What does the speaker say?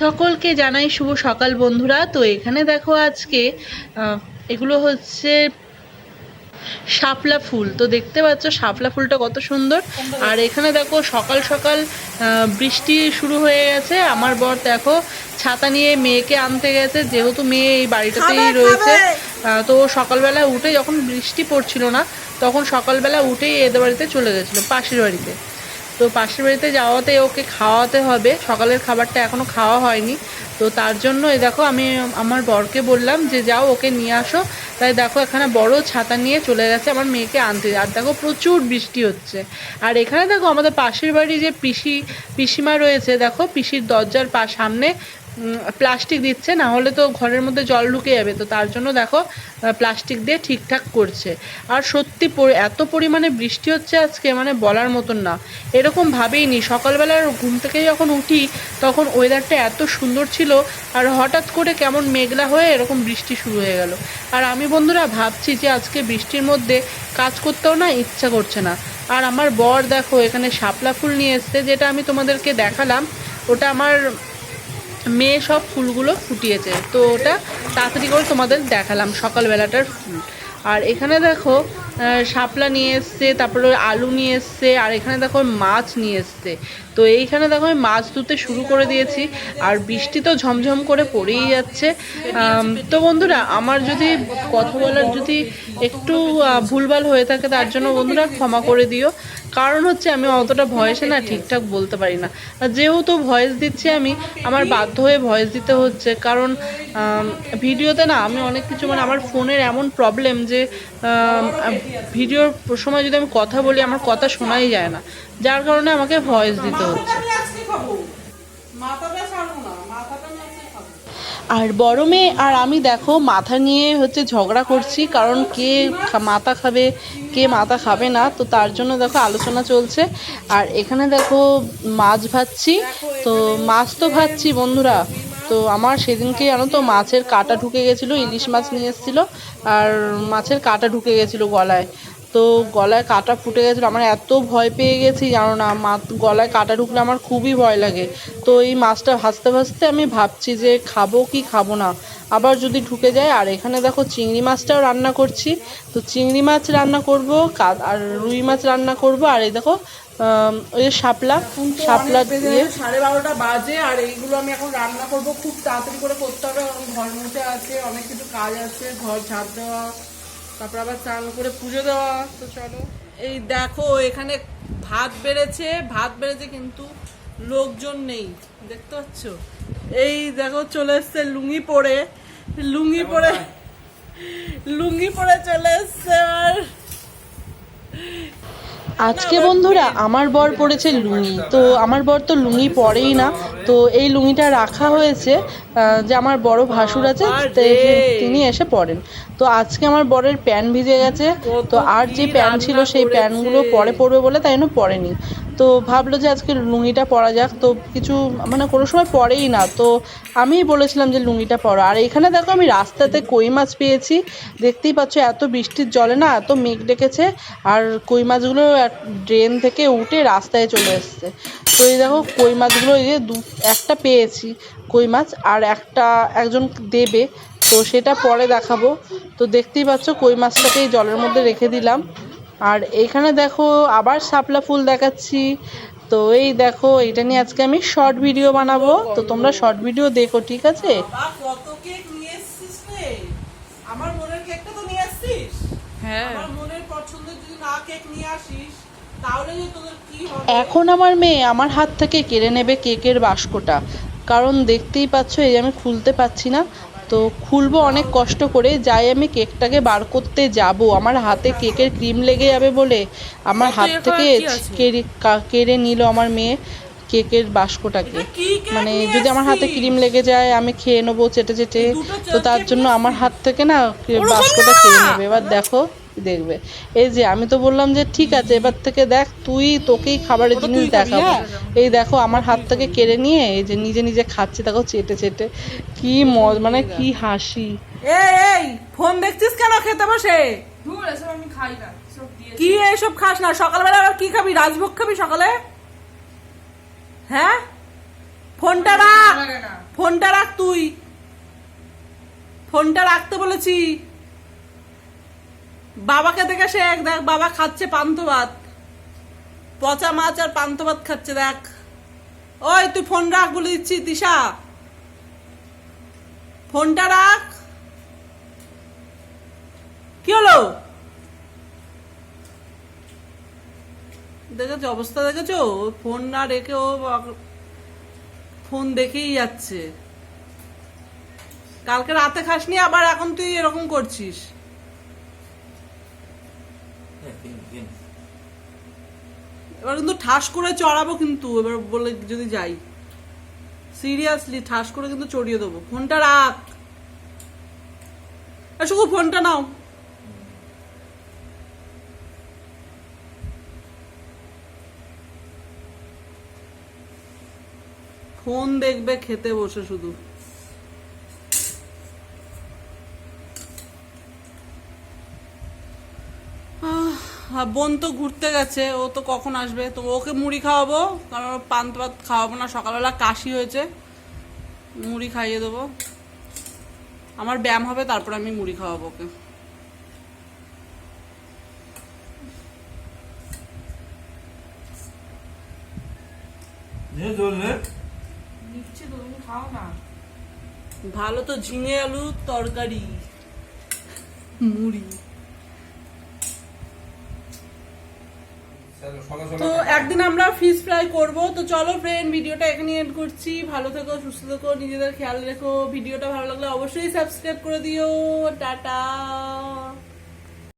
সকলকে জানাই শুভ সকাল বন্ধুরা। তো এখানে দেখো আজকে এগুলো হচ্ছে শাপলা ফুল। তো দেখতে পাচ্ছ শাপলা ফুলটা কত সুন্দর। আর এখানে দেখো সকাল সকাল আহ, বৃষ্টি শুরু হয়ে গেছে। আমার বর দেখো ছাতা নিয়ে মেয়েকে আনতে গেছে। যেহেতু মেয়ে এই বাড়িটাতেই রয়েছে তো সকালবেলা উঠে যখন বৃষ্টি পড়ছিল না তখন সকালবেলা উঠেই এদের বাড়িতে চলে গেছিল পাশের বাড়িতে। তো পাশের বাড়িতে যাওয়াতে ওকে খাওয়াতে হবে। সকালের খাবারটা এখনও খাওয়া হয়নি। তো তার জন্য এই দেখো আমি আমার বরকে বললাম যে, যাও ওকে নিয়ে আসো। তাই দেখো এখানে বড় ছাতা নিয়ে চলে গেছে আমার মেয়েকে আনতে। আর দেখো প্রচুর বৃষ্টি হচ্ছে। আর এখানে দেখো আমাদের পাশের বাড়ি যে পিসি, পিসিমা রয়েছে, দেখো পিসির দরজার পা সামনে প্লাস্টিক দিচ্ছে, না হলে তো ঘরের মধ্যে জল ঢুকে যাবে। তো তার জন্য দেখো প্লাস্টিক দিয়ে ঠিকঠাক করছে। আর সত্যি এত পরিমাণে বৃষ্টি হচ্ছে আজকে মানে বলার মতন না। এরকম ভাবেই নি। সকালবেলার ঘুম থেকে যখন উঠি, তখন ওয়েদারটা এত সুন্দর ছিল, আর হঠাৎ করে কেমন মেঘলা হয়ে এরকম বৃষ্টি শুরু হয়ে গেল। আর আমি বন্ধুরা ভাবছি যে আজকে বৃষ্টির মধ্যে কাজ করতেও না ইচ্ছা করছে না। আর আমার বর দেখো, এখানে শাপলা ফুল নিয়ে এসছে, যেটা আমি তোমাদেরকে দেখালাম। ওটা আমার মেয়ে সব ফুলগুলো ফুটিয়েছে। তো ওটা তাড়াতাড়ি করে তোমাদের দেখালাম, সকালবেলাটার ফুল। আর এখানে দেখো শাপলা নিয়ে এসছে, তারপরে আলু নিয়ে এসছে, আর এখানে দেখো মাছ নিয়ে এসছে। তো এইখানে দেখো আমি মাছ ধুতে শুরু করে দিয়েছি, আর বৃষ্টি তো ঝমঝম করে পড়েই যাচ্ছে। তো বন্ধুরা, আমার যদি কথা বলার যদি একটু ভুলভাল হয়ে থাকে, তার জন্য বন্ধুরা ক্ষমা করে দিও। কারণ হচ্ছে আমি অতটা ভয়েসে না ঠিকঠাক বলতে পারি না। যেহেতু ভয়েস দিচ্ছি আমি, আমার বাধ্য হয়ে ভয়েস দিতে হচ্ছে। কারণ ভিডিওতে না আমি অনেক কিছু মানে আমার ফোনের এমন প্রবলেম যে ভিডিওর সময় যদি আমি কথা বলি, আমার কথা শোনাই যায় না। যার কারণে আমাকে ভয়েস দিতে আর বড় মেয়ে আর আমি দেখো, মাথা নিয়ে হচ্ছে ঝগড়া করছি, কারণ কে মাথা খাবে, কে মাথা খাবে না, তো তার জন্য দেখো আলোচনা চলছে। আর এখানে দেখো মাছ ভাজছি, তো মাছ তো ভাজছি বন্ধুরা। তো আমার সেদিনকে জানো তো মাছের কাঁটা ঢুকে গেছিল, ইলিশ মাছ নিয়ে এসেছিল, আর মাছের কাঁটা ঢুকে গেছিল গলায়। তো গলায় কাঁটা ফুটে গেছিল আমার এত ভয় পেয়ে গেছি জানো না মা গলায় কাঁটা ঢুকলে আমার খুবই ভয় লাগে। তো এই মাছটা ভাজতে ভাজতে আমি ভাবছি যে খাব কি খাব না। আবার যদি ঢুকে যায় আর এখানে দেখো চিংড়ি মাছটাও রান্না করছি। তো চিংড়ি মাছ রান্না করব আর রুই মাছ রান্না করব আর এই দেখো ওই যে শাপলা শাপলা দিয়ে সাড়ে বারোটা বাজে আর এইগুলো আমি এখন রান্না করব খুব তাড়াতাড়ি করে করতে হবে কারণ ঘর মুছে আছে অনেক কিছু কাজ আছে ঘর ঝাড় দেওয়া তারপর আবার চান করে পুজো দেওয়া তো চলো। এই দেখো এখানে ভাত বেড়েছে ভাত বেড়েছে কিন্তু লোকজন নেই দেখতে পাচ্ছ? এই দেখো চলে এসছে লুঙ্গি পরে লুঙ্গি পরে লুঙ্গি পরে চলে এসছে আর। আজকে বন্ধুরা আমার বর পড়েছে লুঙ্গি তো আমার বর তো লুঙ্গি পরেই না। তো এই লুঙ্গিটা রাখা হয়েছে আহ, যে আমার বড় ভাসুর আছে তিনি এসে পড়েন তো আজকে আমার বরের প্যান ভিজে গেছে তো আর যে প্যান ছিল সেই প্যান্টগুলো পরে পরবে বলে তাই জন্য পরেনি। তো ভাবলো যে আজকে লুঙ্গিটা পরা যাক, তো কিছু মানে কোনো সময় পরেই না, তো আমিই বলেছিলাম যে লুঙ্গিটা পরো। আর এখানে দেখো আমি রাস্তাতে কই মাছ পেয়েছি, দেখতেই পাচ্ছ এত বৃষ্টির জলে না, এত মেঘ ডেকেছে, আর কই মাছগুলো ড্রেন থেকে উঠে রাস্তায় চলে এসছে। তো এই দেখো কই মাছগুলো, এই যে দু, একটা পেয়েছি কই মাছ, আর একটা একজন দেবে, তো সেটা পরে দেখাবো। তো দেখতেই পাচ্ছ কই মাছটাকে এই জলের মধ্যে রেখে দিলাম। আর এইখানে দেখো আবার শাপলা ফুল দেখাচ্ছি। তো এই দেখো এটা নিয়ে আজকে আমি শর্ট ভিডিও বানাবো। তো তোমরা শর্ট ভিডিও দেখো ঠিক আছে? আমার মনের কেকটা তো নিয়ে আসছিস? হ্যাঁ। আমার মনের পছন্দের যদি না কেক নিয়ে আসিস তাহলে যে তোদের কি হবে? এখন আমার মেয়ে আমার হাত থেকে কেড়ে নেবে কেকের বাস্কটা। কারণ দেখতেই পাচ্ছ এই আমি খুলতে পাচ্ছি না। তো খুলবো অনেক কষ্ট করে যাই আমি কেকটাকে বার করতে যাব। আমার হাতে কেকের ক্রিম লেগে যাবে বলে আমার হাত থেকে? কেড়ে নিল আমার মেয়ে কেকের বাস্কটাকে। মানে যদি আমার হাতে ক্রিম লেগে যায় আমি খেয়ে নেব চেটে চেটে। তো তার জন্য আমার হাত থেকে না বাস্কটা! খেয়ে নেবে। এবার দেখো। দেখবে। এই যে আমি তো বললাম যে ঠিক আছে এবার থেকে দেখ তুই তোকেই খাবারের জিনিস দেখাবো। হ্যাঁ? এই দেখো আমার হাত থেকে কেড়ে নিয়ে এই যে নিজে নিজে খাচ্ছে দেখো চেটে চেটে। কি মজ মানে কি হাসি। এই ফোন দেখছিস কেন খেতে বসে? দূর এসব আমি খাই না কি এইসব খাস না? সকালবেলা আবার কি খাবি? রাজভোগ খাবি সকালে? হ্যাঁ? ফোনটা রাখ। ফোনটা রাখ তুই। ফোনটা রাখতে বলেছি। বাবাকে দেখে সে এক দেখ, বাবা খাচ্ছে পান্থ ভাত। পচা মাছ আর পান্থ ভাত খাচ্ছে, দেখ। ওই, তুই ফোন রাখ, বলে দিচ্ছি, দিশা। ফোনটা রাখ। কি হলো? দেখেছ, অবস্থা দেখেছ? ফোন না রেখে ও ফোন দেখেই যাচ্ছে। কালকে রাতে খাসনি, আবার এখন তুই এরকম করছিস। এবার কিন্তু ঠাস করে চড়াবো কিন্তু, এবার বলে যদি যাই। সিরিয়াসলি ঠাস করে কিন্তু চড়িয়ে দেবো। ফোনটা রাখ। শুধু ফোনটা নাও। ফোন দেখবে, খেতে বসে শুধু আহ, আর বোন তো ঘুরতে গেছে ও তো কখন আসবে? তো ওকে মুড়ি খাওয়াবো কারণ ওর পান্ত ভাত খাওয়াবো না সকালবেলা কাশি হয়েছে। মুড়ি খাইয়ে দেবো। আমার ব্যায়াম হবে তারপর আমি মুড়ি খাওয়াবো ওকে। নিচ্ছে তো তুমি খাও না। ভালো তো ঝিঙে আলু তরকারি মুড়ি। তো একদিন আমরা ফিশ ফ্রাই করব। তো চলো ফ্রেন্ড ভিডিওটা এখানে এন্ড করছি। ভালো থেকো সুস্থ থেকো নিজেদের খেয়াল রেখো। ভিডিওটা ভালো লাগলে অবশ্যই সাবস্ক্রাইব করে দিও। টাটা।